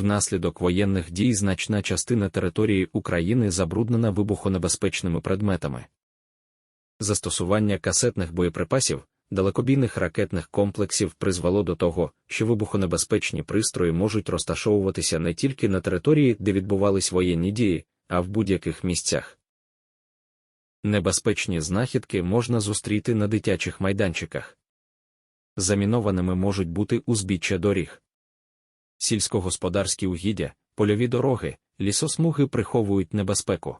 Внаслідок воєнних дій значна частина території України забруднена вибухонебезпечними предметами. Застосування касетних боєприпасів, далекобійних ракетних комплексів призвело до того, що вибухонебезпечні пристрої можуть розташовуватися не тільки на території, де відбувались воєнні дії, а в будь-яких місцях. Небезпечні знахідки можна зустріти на дитячих майданчиках. Замінованими можуть бути узбіччя доріг. Сільськогосподарські угіддя, польові дороги, лісосмуги приховують небезпеку.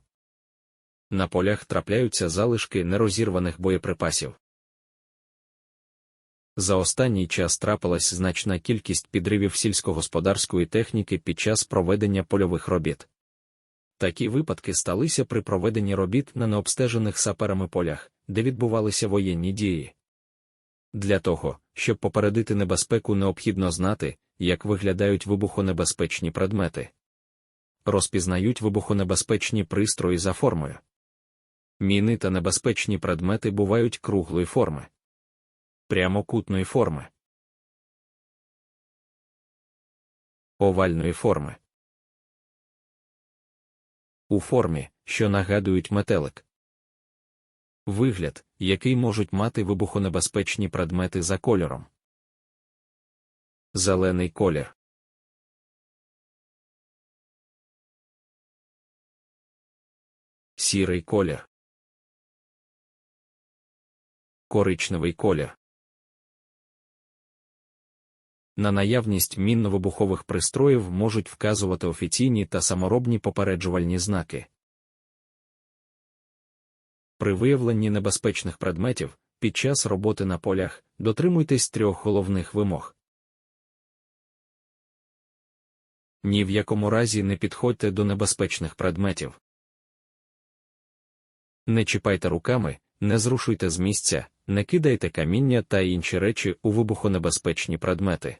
На полях трапляються залишки нерозірваних боєприпасів. За останній час трапилась значна кількість підривів сільськогосподарської техніки під час проведення польових робіт. Такі випадки сталися при проведенні робіт на необстежених саперами полях, де відбувалися воєнні дії. Для того, щоб попередити небезпеку, необхідно знати, як виглядають вибухонебезпечні предмети. Розпізнають вибухонебезпечні пристрої за формою. Міни та небезпечні предмети бувають круглої форми, прямокутної форми, овальної форми. У формі, що нагадують метелик. Вигляд, який можуть мати вибухонебезпечні предмети за кольором. Зелений колір. Сірий колір. Коричневий колір. На наявність мінно-вибухових пристроїв можуть вказувати офіційні та саморобні попереджувальні знаки. При виявленні небезпечних предметів під час роботи на полях дотримуйтесь трьох головних вимог. Ні в якому разі не підходьте до небезпечних предметів. Не чіпайте руками, не зрушуйте з місця, не кидайте каміння та інші речі у вибухонебезпечні предмети.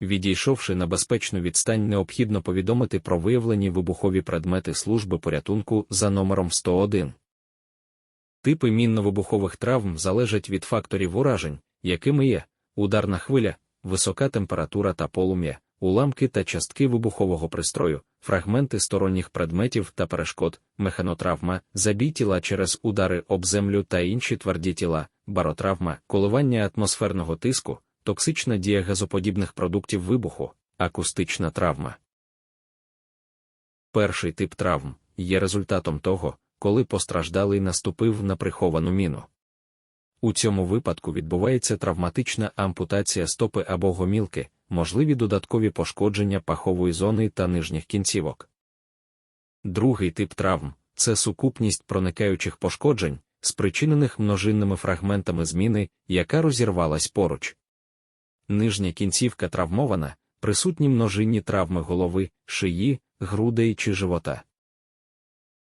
Відійшовши на безпечну відстань, необхідно повідомити про виявлені вибухові предмети служби порятунку за номером 101. Типи мінно-вибухових травм залежать від факторів уражень, якими є ударна хвиля, висока температура та полум'я, уламки та частки вибухового пристрою, фрагменти сторонніх предметів та перешкод, механотравма, забій тіла через удари об землю та інші тверді тіла, баротравма, коливання атмосферного тиску, токсична дія газоподібних продуктів вибуху, акустична травма. Перший тип травм є результатом того, коли постраждалий наступив на приховану міну. У цьому випадку відбувається травматична ампутація стопи або гомілки, можливі додаткові пошкодження пахової зони та нижніх кінцівок. Другий тип травм це сукупність проникаючих пошкоджень, спричинених множинними фрагментами зміни, яка розірвалась поруч. Нижня кінцівка травмована, присутні множинні травми голови, шиї, грудей чи живота.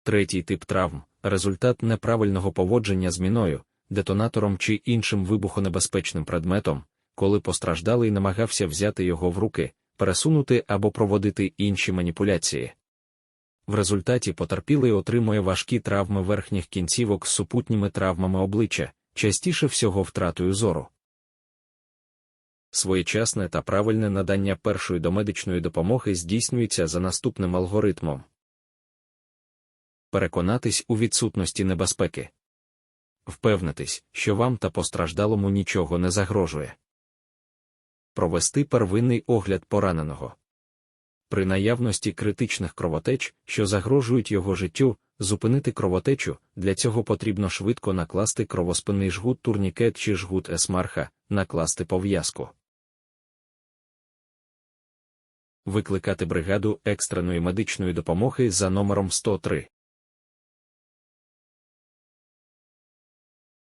Третій тип травм результат неправильного поводження з міною, детонатором чи іншим вибухонебезпечним предметом, коли постраждалий намагався взяти його в руки, пересунути або проводити інші маніпуляції. В результаті потерпілий отримує важкі травми верхніх кінцівок з супутніми травмами обличчя, частіше всього втратою зору. Своєчасне та правильне надання першої домедичної допомоги здійснюється за наступним алгоритмом. Переконатись у відсутності небезпеки. Впевнитись, що вам та постраждалому нічого не загрожує провести первинний огляд пораненого. При наявності критичних кровотеч, що загрожують його життю, зупинити кровотечу, для цього потрібно швидко накласти кровоспинний жгут турнікет чи жгут есмарха, накласти пов'язку. Викликати бригаду екстреної медичної допомоги за номером 103.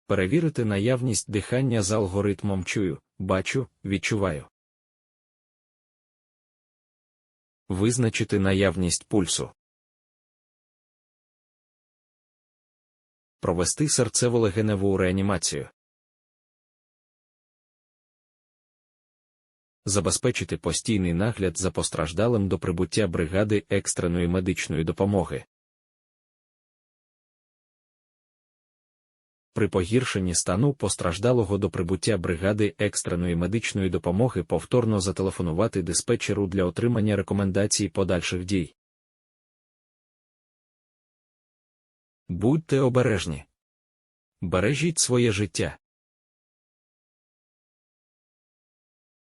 Перевірити наявність дихання за алгоритмом чую, бачу, відчуваю. Визначити наявність пульсу. Провести серцево-легеневу реанімацію. Забезпечити постійний нагляд за постраждалим до прибуття бригади екстреної медичної допомоги. При погіршенні стану постраждалого до прибуття бригади екстреної медичної допомоги повторно зателефонувати диспетчеру для отримання рекомендацій подальших дій. Будьте обережні. Бережіть своє життя.